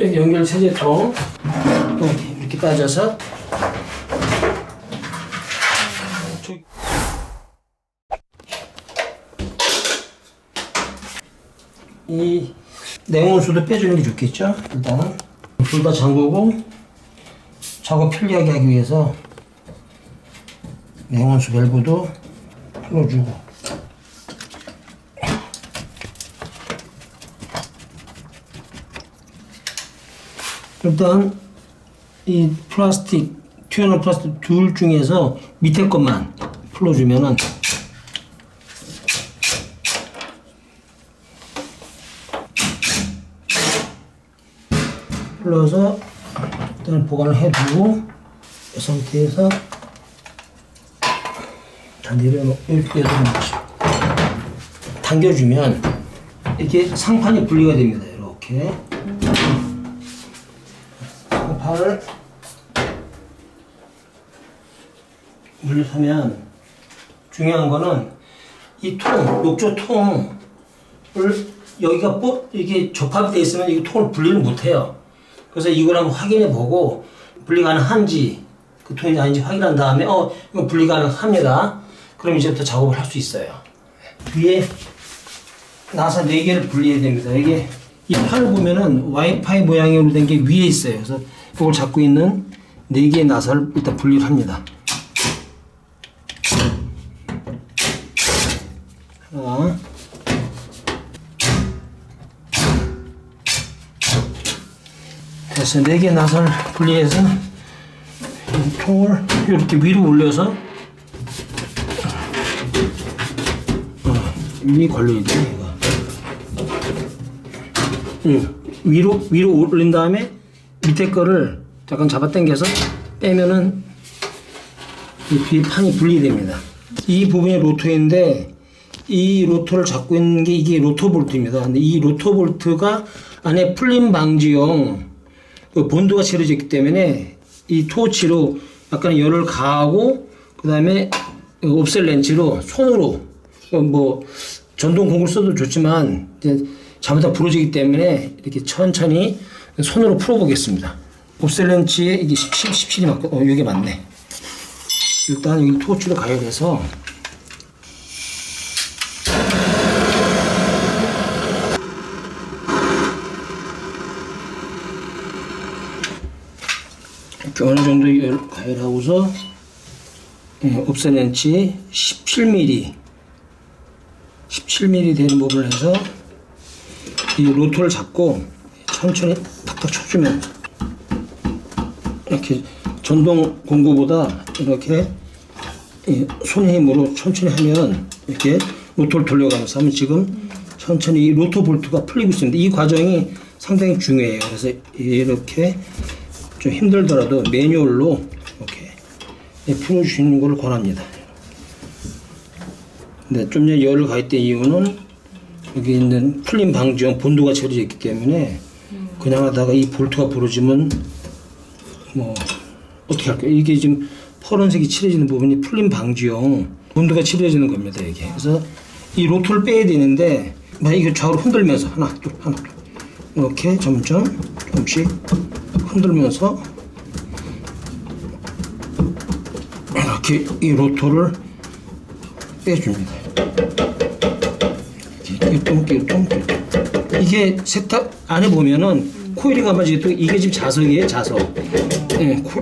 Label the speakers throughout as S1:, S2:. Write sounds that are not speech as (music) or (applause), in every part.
S1: 여기 연결 세제통 이렇게, 이렇게 빠져서. 저- 이 냉온수도 빼주는 게 좋겠죠? 일단은. 둘 다 잠그고 작업 편리하게 하기 위해서 냉온수 밸브도 풀어주고 일단 이 플라스틱 튜너 플라스틱 둘 중에서 밑에 것만 풀어주면은 풀어서 일단 보관을 해두고 이 상태에서 다 내려놓 이렇게 내려놓는 거죠. 당겨주면 이렇게 상판이 분리가 됩니다. 이렇게 상판을 물려서면 중요한 거는 이 통, 욕조 통을 여기가 뽀 이게 접합이 돼 있으면 이 통을 분리를 못 해요. 그래서 이걸 한번 확인해 보고 분리 가능한지 그 통이 아닌지 확인한 다음에 어 이거 분리 가능합니다. 그럼 이제부터 작업을 할 수 있어요. 위에 나사 4개를 분리해야 됩니다. 이게 이 판을 보면은 와이파이 모양으로 된 게 위에 있어요. 그래서 이걸 잡고 있는 4개의 나사를 일단 분리를 합니다. 하나 됐어. 4개 나사를 분리해서 이 통을 이렇게 위로 올려서 어, 위 걸려야 돼, 이거. 응. 위로, 위로 올린 다음에 밑에 거를 잠깐 잡아 당겨서 빼면은 이 뒤에 판이 분리됩니다. 이 부분이 로터인데 이 로터를 잡고 있는 게 이게 로터 볼트입니다. 근데 이 로터 볼트가 안에 풀림 방지용 그 본드가 칠해져 있기 때문에 이 토치로 약간 열을 가하고 그 다음에 옵셀 렌치로 손으로 어, 뭐 전동 공을 써도 좋지만 이제 잘못하다 부러지기 때문에 이렇게 천천히 손으로 풀어보겠습니다. 옵셀 렌치에 이게 17, 17이 맞고 어 이게 맞네. 일단 여기 토치로 가야 돼서 이렇게 어느 정도 열 가열하고서 예, 옵셀렌치 17mm 17mm 되는 부분을 해서 이 로터를 잡고 천천히 탁탁 쳐주면 이렇게 전동 공구보다 이렇게 이 손의 힘으로 천천히 하면 이렇게 로터를 돌려가면서 하면 지금 천천히 이 로터 볼트가 풀리고 있습니다. 이 과정이 상당히 중요해요. 그래서 이렇게 좀 힘들더라도 매뉴얼로 이렇게 풀어주시는 걸 권합니다. 근데 좀 전에 열을 가했던 이유는 여기 있는 풀림 방지용 본드가 처리되어 있기 때문에 그냥 하다가 이 볼트가 부러지면 뭐 어떻게 할까요? 이게 지금 파란색이 칠해지는 부분이 풀림 방지용 본드가 칠해지는 겁니다. 이게 그래서 이 로터를 빼야 되는데 만약 이거 좌우로 흔들면서 하나 둘 하나 둘 이렇게 점점 조금씩 흔들면서 이렇게 이 로터를 빼줍니다. 이게 세탁 안에 보면은 코일이 감아지고 이게 지금 자석이에요 자석. 예, 코,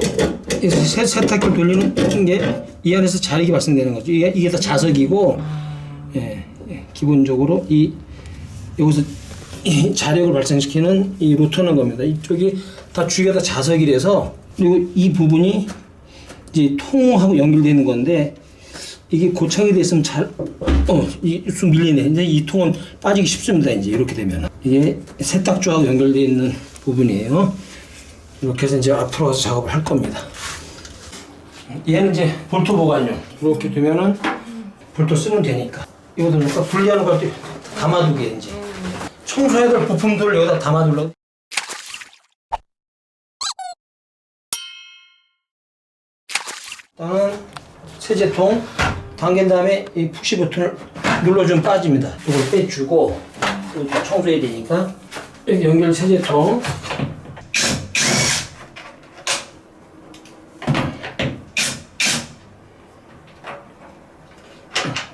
S1: 세, 세탁기를 돌리는 게 이 안에서 자력이 발생되는 거죠. 이게, 이게 다 자석이고 예, 예, 기본적으로 이 여기서 이 자력을 발생시키는 이 로터는 겁니다. 이쪽이 다 주위가 다 자석이라서 그리고 이 부분이 이제 통하고 연결되는 건데 이게 고착이 됐으면 잘, 어, 이쑥 밀리네. 이제 이 통은 빠지기 쉽습니다. 이제 이렇게 되면 이게 세탁조하고 연결되어 있는 부분이에요. 이렇게 해서 이제 앞으로 가서 작업을 할 겁니다. 얘는 이제 볼트 보관용. 이렇게 되면은 볼트 쓰면 되니까. 이거도 그러니까 분리하는 걸 담아두게 이제. 청소해야 될 부품들을 여기다 담아둘러. 일단은 세제통 당긴 다음에 이 푹시 버튼을 눌러주면 빠집니다. 이걸 빼주고 청소해야 되니까. 이렇게 연결 세제통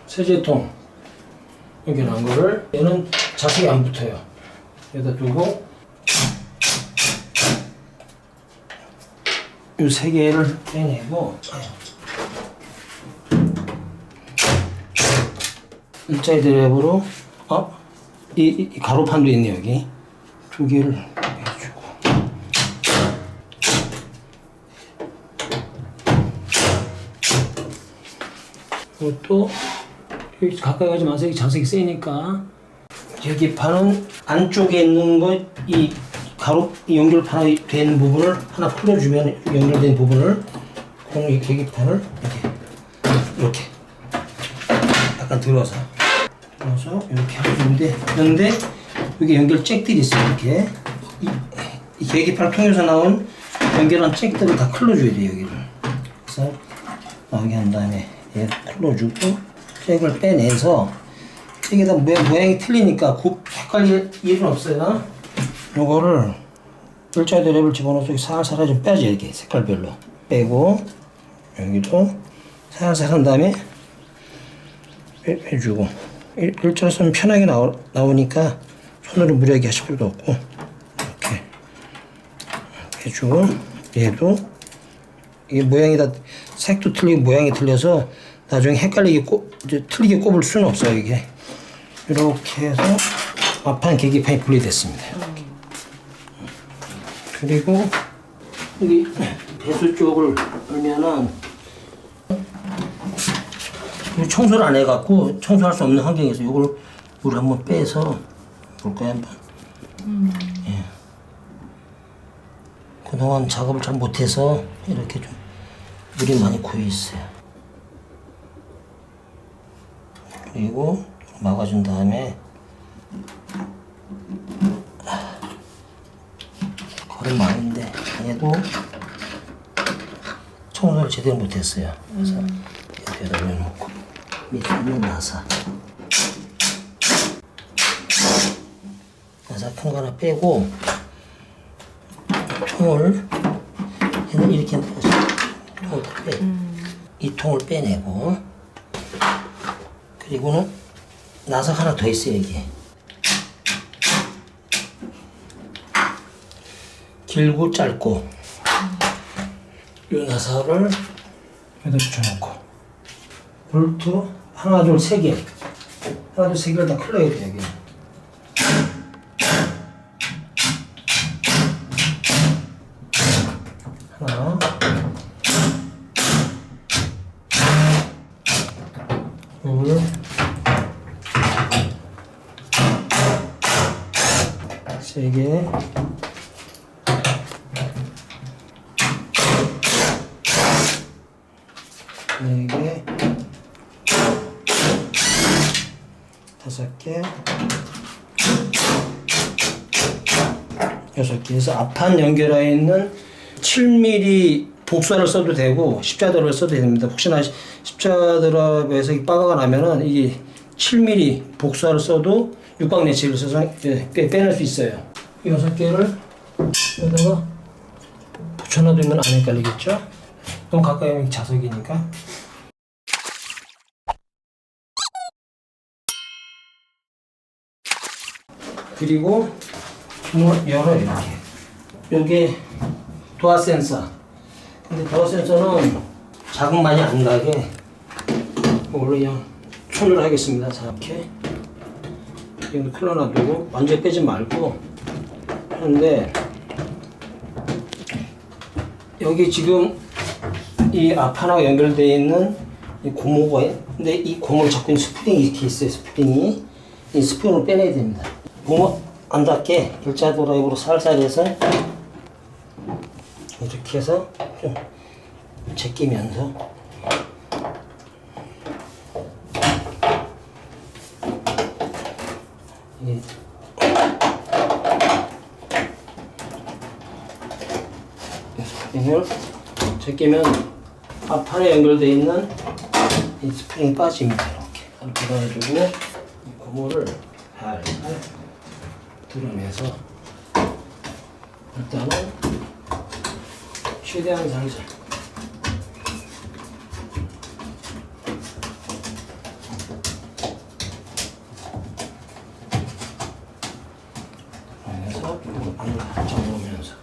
S1: 세제통 연결한 거를 얘는 자석이 안 붙어요. 여기다 두고. 이 세 개를 빼내고. 일자리 드랩으로 어? 이, 이- 이 가로판도 있네 여기. 두 개를 해주고. 이것도 여기 가까이 가지 마세요. 자석이 세니까. 여기 판은 안쪽에 있는 거이 가로 이 연결판이 된 부분을 하나 풀어주면 연결된 부분을 공이 계기판을 이렇게 이렇게. 약간 들어서 들어서 이렇게 하면 되는데 그런데 여기 연결 잭들이 있어요 이렇게. 이, 이 계기판을 통해서 나온 연결한 잭들을 다 클러줘야 돼요 여기를. 그래서 나오게 한 다음에 얘 클러주고 잭을 빼내서 잭에다 모양, 모양이 틀리니까 곱 헷갈릴 일은 없어요. 요거를 일자 드랩을 집어넣어서 여기 살살 좀 빼줘 이렇게 색깔별로. 빼고 여기도 살살 한 다음에 빼, 빼주고 일- 일자선 편하게 나오, 나오니까 손으로 무리하게 하실 필요도 없고 이렇게. 해주고 얘도. 이게 모양이 다 색도 틀리고 모양이 틀려서 나중에 헷갈리게 꼽 이제 틀리게 꼽을 수는 없어요 이게. 이렇게 해서 앞판 계기판이 분리됐습니다. 그리고 여기 배수 쪽을 보면은 청소를 안 해갖고 청소할 수 없는 환경에서 이걸 물 한번 빼서 볼까요 한번? 예. 그동안 작업을 잘 못해서 이렇게 좀 물이 많이 고여 있어요. 그리고 막아준 다음에 거의 많은데 얘도 청소를 제대로 못했어요. 그래서 옆에다 올려놓고 밑에는 나사. 나사 큰거 하나 빼고 통을 얘는 이렇게 넣어서 통을 다 빼. 이 통을 빼내고 그리고는 나사 하나 더 있어요 여기. 길고 짧고 이 나사를 여기다 붙여놓고 볼트 하나 둘 세 개. 하나 둘 세 개를 다 클러야 돼 여기. 하나. 둘. 세 개, 네 개, 다섯 개, 여섯 개. 그래서 앞판 연결해 있는 7mm 복사를 써도 되고 십자드랍을 써도 됩니다. 혹시나 시- 십자드랍에서 이 빠가가 나면은 이게 7mm 복사를 써도 육각 내치를 써서 예, 빼- 빼낼 수 있어요. 이 여섯 개를 여기다가 붙여놔두면 안 헷갈리겠죠? 너무 가까이 자석이니까. 그리고 문을 열어 이렇게. 요게 도어 센서. 근데 도어 센서는 자극 많이 안 가게 원래 그냥 손으로 하겠습니다. 자, 이렇게 이거 클러 놔두고 완전히 빼지 말고 하는데 여기 지금 이 앞하나가 연결되어 있는 이 고무가 근데 이 고무를 잡고 있는 스프링이 이렇게 있어요. 스프링이 이 스프링을 빼내야 됩니다. 고무 안 닿게 일자 드라이브로 살살 해서 이렇게 해서 좀 제끼면서 이게 스프링을 제끼면 앞판에 연결되어 있는 이 스프링이 빠집니다. 이렇게 이렇게 해가지고 이 고무를 살살 드러내서 일단은 최대한 살살 드러내서 조금 안정오면서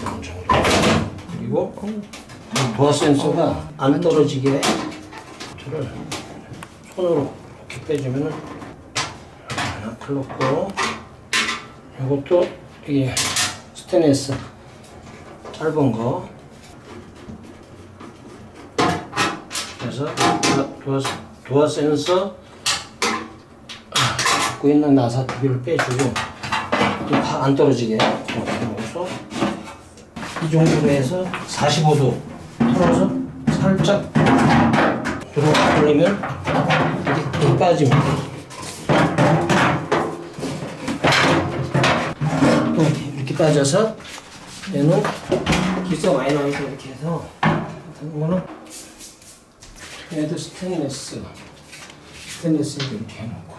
S1: 이런 정도. 그리고 도어 센서가 안 떨어지게 저를 손으로 이렇게 빼주면은 하나 클럽고 이것도 이게 스테인리스 짧은 거 그래서 도화 센서 갖고 있는 나사 두 개를 빼주고 다안 떨어지게 넣어서 이 정도로 해서 45도 털어서 살짝 들어 올리면 이렇게 빠집니다. 이렇게, 빠져서 얘는 기스가 많이 나니까 이렇게 해서 이거는 얘도 스테인리스 스테인리스 이렇게 해놓고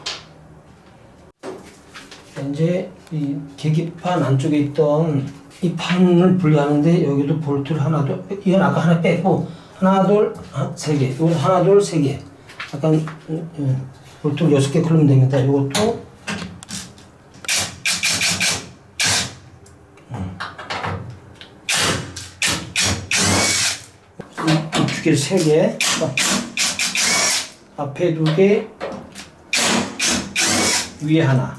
S1: 이제 이 계기판 안쪽에 있던 이 판을 분리하는데 여기도 볼트를 하나 둘 이건 아까 하나 빼고 하나 둘세 개, 이건 하나 둘 세 개. 약간 음, 음, 볼트 여섯 개 클르면 됩니다. 이것도 두 개, 세 개. 앞에 두 개, 위에 하나.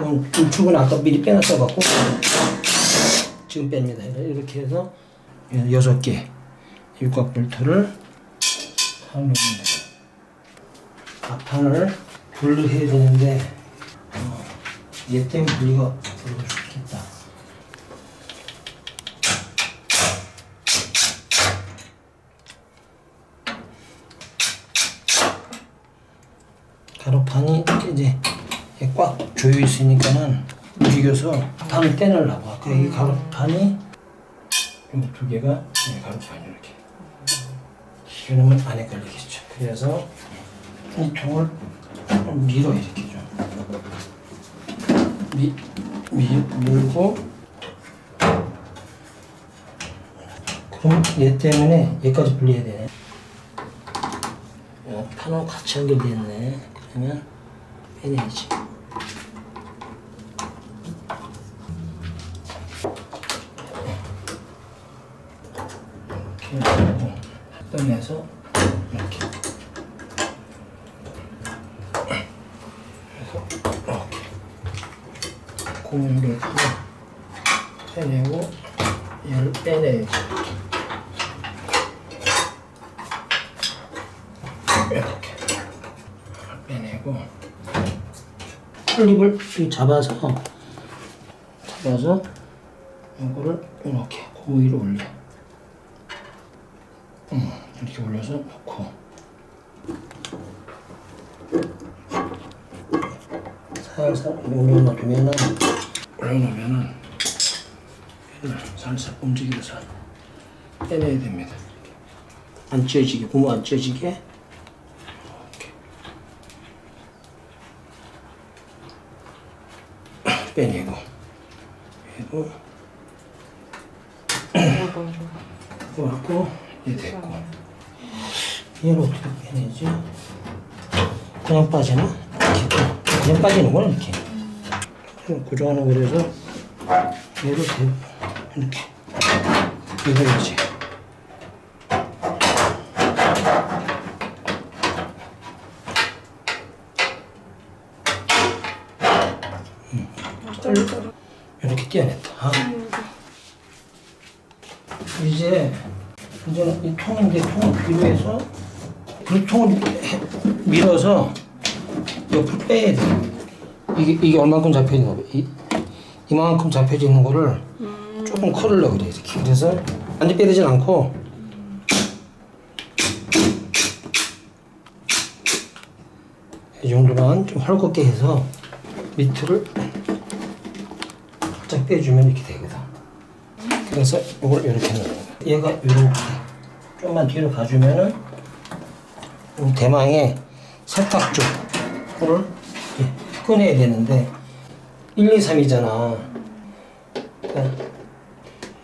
S1: 우측은 아까 미리 빼놨어갖고 지금 뺍니다. 이렇게 해서 여섯 개 육각 볼트를 사용합니다. 앞판을 분리해야 되는데 어, 얘 때문에 분리가 별로 좋겠다. 가로판이 이제 꽉 조여 있으니까는 움직여서 판을 떼내려고. 아까 이 가로판이 이두 개가 이 가로판이 이렇게 이러면 안에 걸리겠죠. 그래서 이 통을 좀 밀어 이렇게 좀 미, 미, 밀고 그럼 얘 때문에 얘까지 분리해야 되네. 어, 판하고 같이 연결되어 있네 그러면 빼내야지 이렇게 하고 떠내서 이렇게 그래서 이렇게 고무를 하고 빼내고 얘를 빼내야지 이렇게 빼내고 이렇게 잡아서 잡아서 이거를 이렇게 그 위로 올려. 음, 이렇게 올려서 놓고 살살 올려놓으면은 올려놓으면은 살살 움직여서 빼내야 됩니다. 안 찢어지게 고무 안 찢어지게 빼내고. 빼고 그거하고 얘 됐고. 얘를 어떻게 빼내지? 그냥 빠지나? 이렇게. 그냥 빠지는구나 이렇게. 그럼 고정하는 얘를 대 이렇게. 이거야지. 이렇게 떼어냈다 아. 이제 이제는 이 통인데 통을 필요해서 그 통을 해- 밀어서 옆으로 빼야 돼. 이게 이게 얼마큼 잡혀 있는 거? 이 이만큼 잡혀져 있는 거를 조금 커르려 그래 이렇게. 그래서 완전 빼리진 않고 이 정도만 좀 헐겁게 해서 밑을 살짝 빼주면 이렇게 되거든. 그래서 이걸 이렇게 넣는 거야. 얘가 이렇게 좀만 뒤로 가주면은 이 대망의 세탁조 를 꺼내야 되는데 1, 2, 3이잖아. 그러니까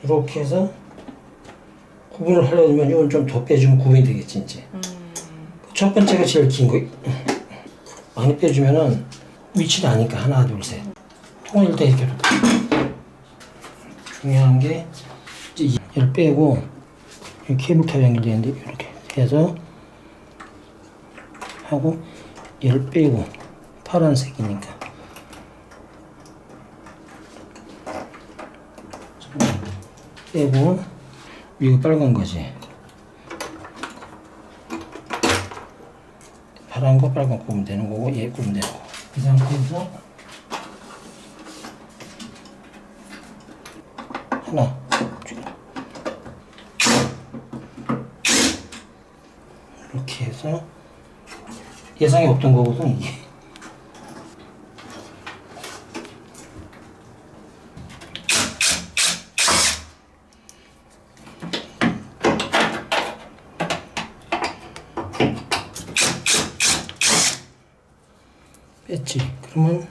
S1: 이렇게 해서 구분을 하려면 이건 좀 더 빼주면 구분이 되겠지 이제. 첫 번째가 제일 긴 거. 많이 빼주면은 위치도 아니까 하나 둘 셋. 통일 때 이렇게 중요한 게 이제 이- 얘를 빼고 이 케이블카 연결되는데 이렇게 해서 하고 얘를 빼고 파란색이니까. 빼고 이거 빨간 거지? 파란 거 빨간 거 꼽으면 되는 거고 얘 꼽으면 되는 거고. 이 상태에서 하나 이렇게 해서 예상이 없던 거거든 이게 뺐지 그러면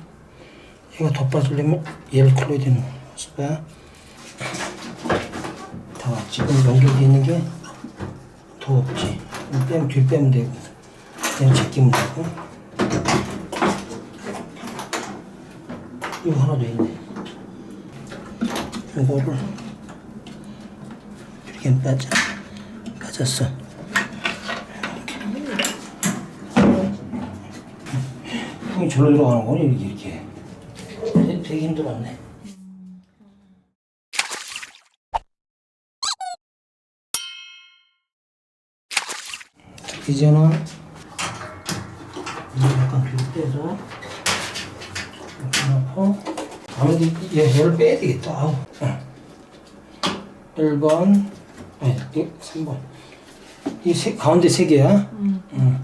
S1: 더 빠지려면 얘를 클러야 되는 봐. 다 지금 연결되어 있는 게 더 없지. 빼면 뒤 빼면 되고 그냥 제끼면 되고. 이거 하나 더 있네. 이거를 이렇게 빠져 빠졌어. 형이 절로 들어가는 거니? 이렇게 이렇게 되게, 힘들었네 이제는 이제 약간 뒤로 빼서 이렇게 놓고 아무래도 얘 얘를 빼야 되겠다 아우 응. 1번 아니 이 3번 이 세, 가운데 세 개야 응. 응.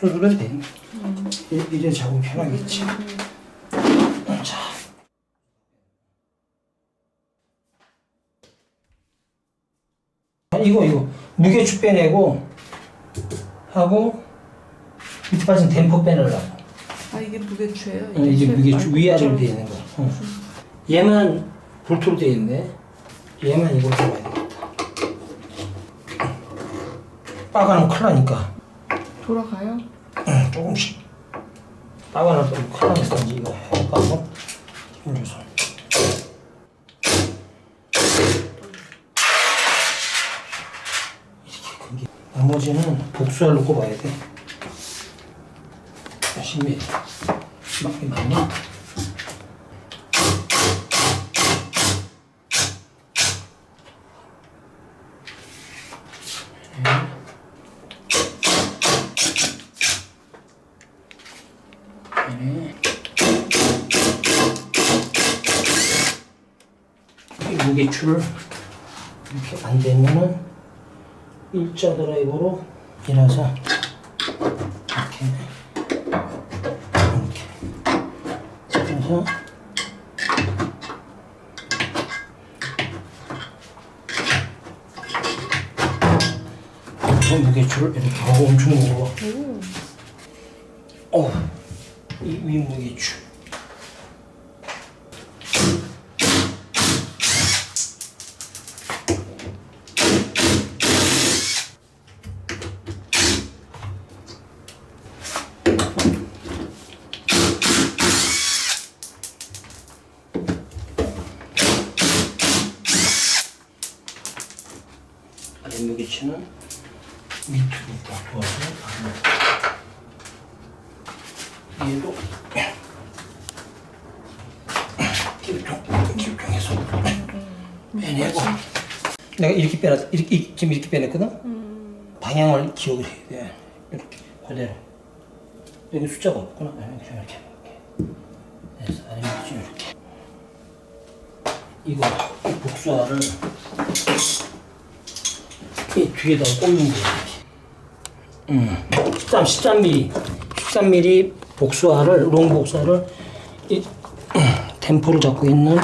S1: 술술해도 돼. 이- 이제 작업 편하겠지. 자. 아, 이거 이거. 무게추 빼내고 하고 밑에 빠진 댐퍼 빼내려고.
S2: 아 이게 무게추예요?
S1: 어, 이게 무게추
S2: 아,
S1: 위아래로
S2: 저-
S1: 되어 있는 거. 어. 얘만 볼트로 되어 있네 얘만 이걸로 잡아야 되겠다. 빠가면 큰일 나니까
S2: 돌아가요?
S1: 응, 조금씩. 큰일 나니까 이제 이거 해봐서 힘 줘서. 이렇게 큰게. 나머지는 복수알로 꼽아야 돼. 열심히. 맞게 맞냐? 네. 이 무게추를 이렇게 안 되면은 일자 드라이버로 일어서 이렇게. 이렇게. 그래서. 이 무게추를 이렇게 하고 엄청 무거워 어, 이 윗무게추 아랫무게추는? 밑으로 딱 도와서 얘도 길통 길통해서 빼내고. 내가 이렇게 빼놨 이렇게 이- 지금 이렇게 빼냈거든? 방향을 기억을 해야 돼. 이렇게 그대로 여기 숫자가 없구나. 이렇게 이렇게. 그래서 아래쪽 이렇게. 이거 이 복수알을 이 뒤에다 꽂는 이렇게 음, 13, 13mm, 13mm 복수알을, 롱 복수알을 이 (clears throat) 템포를 잡고 있는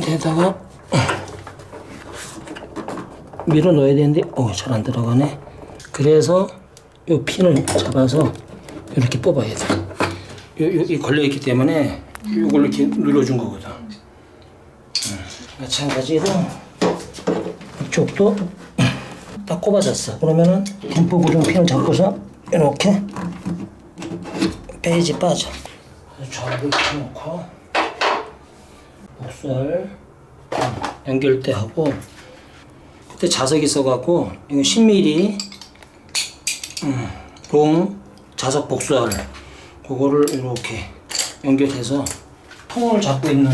S1: 데다가 (clears throat) 밀어 넣어야 되는데, 어, 잘 안 들어가네. 그래서 이 핀을 잡아서 이렇게 뽑아야 돼. 요, 여기 걸려있기 때문에 이걸 이렇게 눌러준 거거든. 음, 마찬가지로 이쪽도 딱 꼽아졌어. 그러면은 템포 고정 핀을 잡고서 이렇게 빼야지 빠져. 좌우를 이렇게 놓고 목살 연결대 하고 그때 자석이 있어갖고 이거 10mm 음, 롱 자석 복살 그거를 이렇게 연결해서 통을 잡고 있는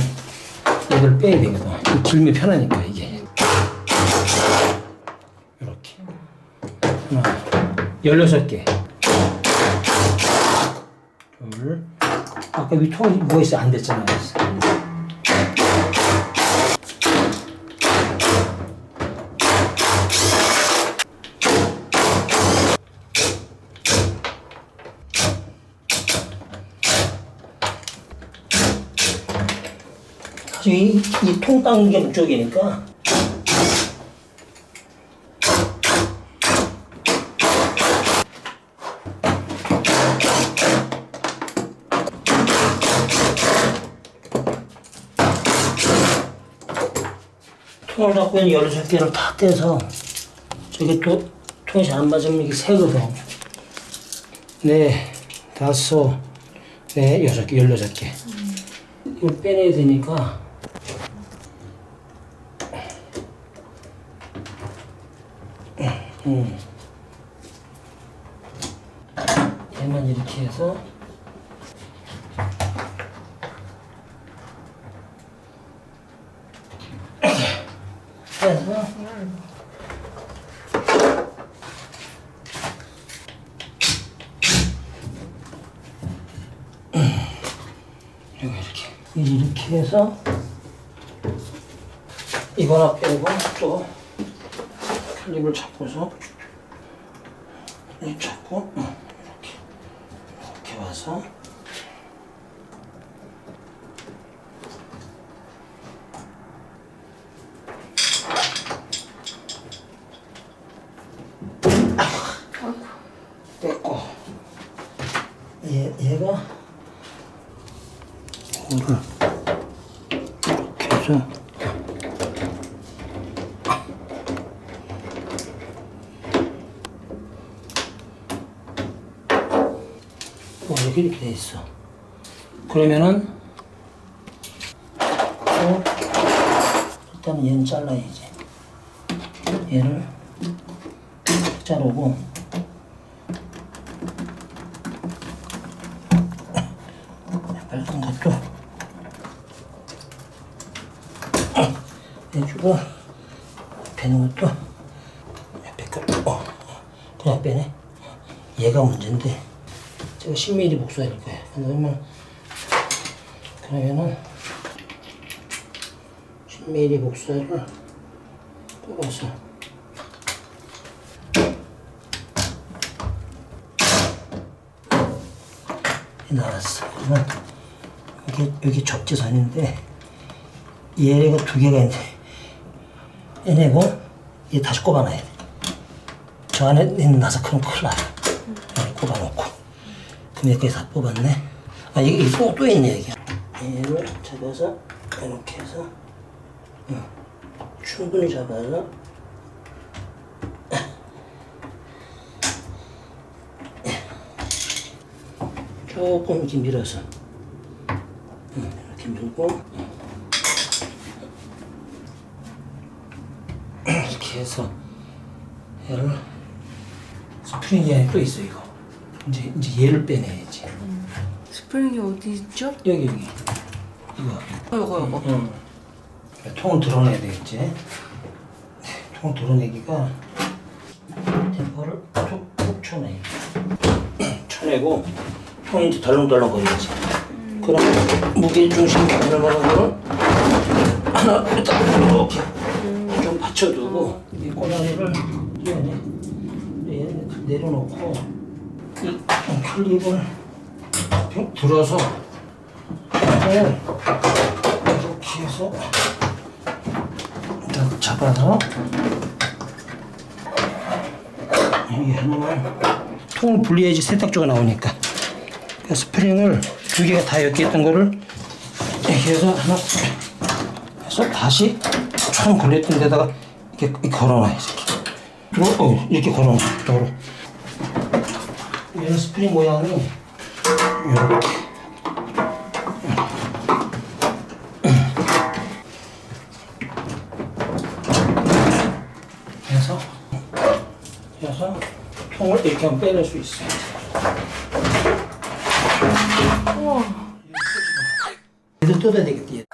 S1: 얘를 빼야 되거든. 길면 편하니까 이게 하나 16개. 둘. 아까 위 통이 뭐 있어? 안 됐잖아요. 사실 이통 닦는 게 목적이니까 통을 잡고 있는 여러 개를 다 떼서 저게 또 통이 잘 안 맞으면 이게 새거든. 네, 다섯, 네, 여섯 개, 열여섯 개. 이걸 빼내야 되니까 음. 얘만 이렇게 해서 이거 이렇게 이렇게 해서 이거나 빼고 또 클립을 잡고서 이 잡고 어, 이렇게 이렇게 와서 뺐고 얘 얘가 이거를 해서 어, 이렇게 이렇게 돼 있어. 그러면은 또 일단은 얘는 잘라야지. 얘를 자르고 (laughs) 빨간 것도 해주고 빼는 것도 옆에 거 어, 그냥 빼네. 얘가 문제인데 제가 10mm 복사할 거예요. 그러면 그러면은 10mm 복사를 뽑아서 나왔어. 그러면 이게 여기 접지선인데 얘가 두 개가 있는데 얘네고 얘 다시 꼽아놔야 돼. 저 안에 있는 나사크는 큰일 나요. 여기 꼽아놓고. 그럼 여기까지 다 뽑았네. 아, 이게 또, 또 있네, 여기. 얘를 잡아서, 이렇게 해서, 응. 충분히 잡아서, 조금 이렇게 밀어서, 응, 이렇게 밀고, 이렇게 해서, 얘를 스프링이 안에 또 있어 이거. 이제 이제 얘를 빼내야지.
S2: 스프링이 어디 있죠?
S1: 여기 여기. 이거.
S2: 어, 이거 이거.
S1: 응. 통을 드러내야 되겠지? 네, 통을 드러내기가 템퍼를 툭툭 쳐내. 쳐내고 통이 이제 덜렁덜렁 거리지. 그럼 무게 중심 들어가는 거는 하나 이렇게 좀 받쳐두 고이 꼬다리를 얘네 얘 내려놓고 이 클립을 좀 들어서 이걸 이렇게 해서 일단 잡아서 여기 하나만 통을 분리해야지 세탁조가 나오니까. 그 스프링을 두 개가 다 엮여 있던 거를 이렇게 해서 하나 해서 다시 처음 걸렸던 데다가 이렇게 걸어놔야지 이렇게 어, 이렇게 걸어놔 도로 얘는 스프링 모양이 이렇게. 해서 해서 통을 이렇게 하면 빼낼 수 있어요. 얘도 뜯어야 되겠다. 얘.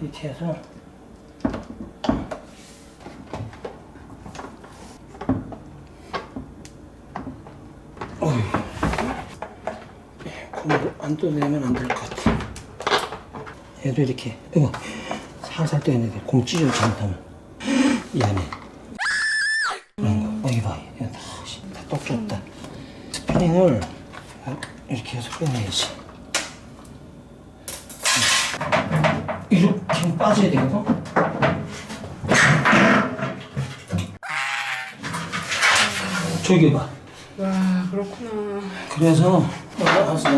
S1: 이렇게 해서 어휴. 곰을 안 뜯어내면 안 될 것 같아. 얘도 이렇게, 이거 살살 떼야 돼. 곰 찢어 잘못하면. 이 안에. 그런 거. 여기 봐. 이거 다, 씨, 다 똑졌다. 스프링을 이렇게 해서 빼내야지. 이렇게 빠져야 되거든? 저기 봐.
S2: 와 그렇구나.
S1: 그래서 올라가서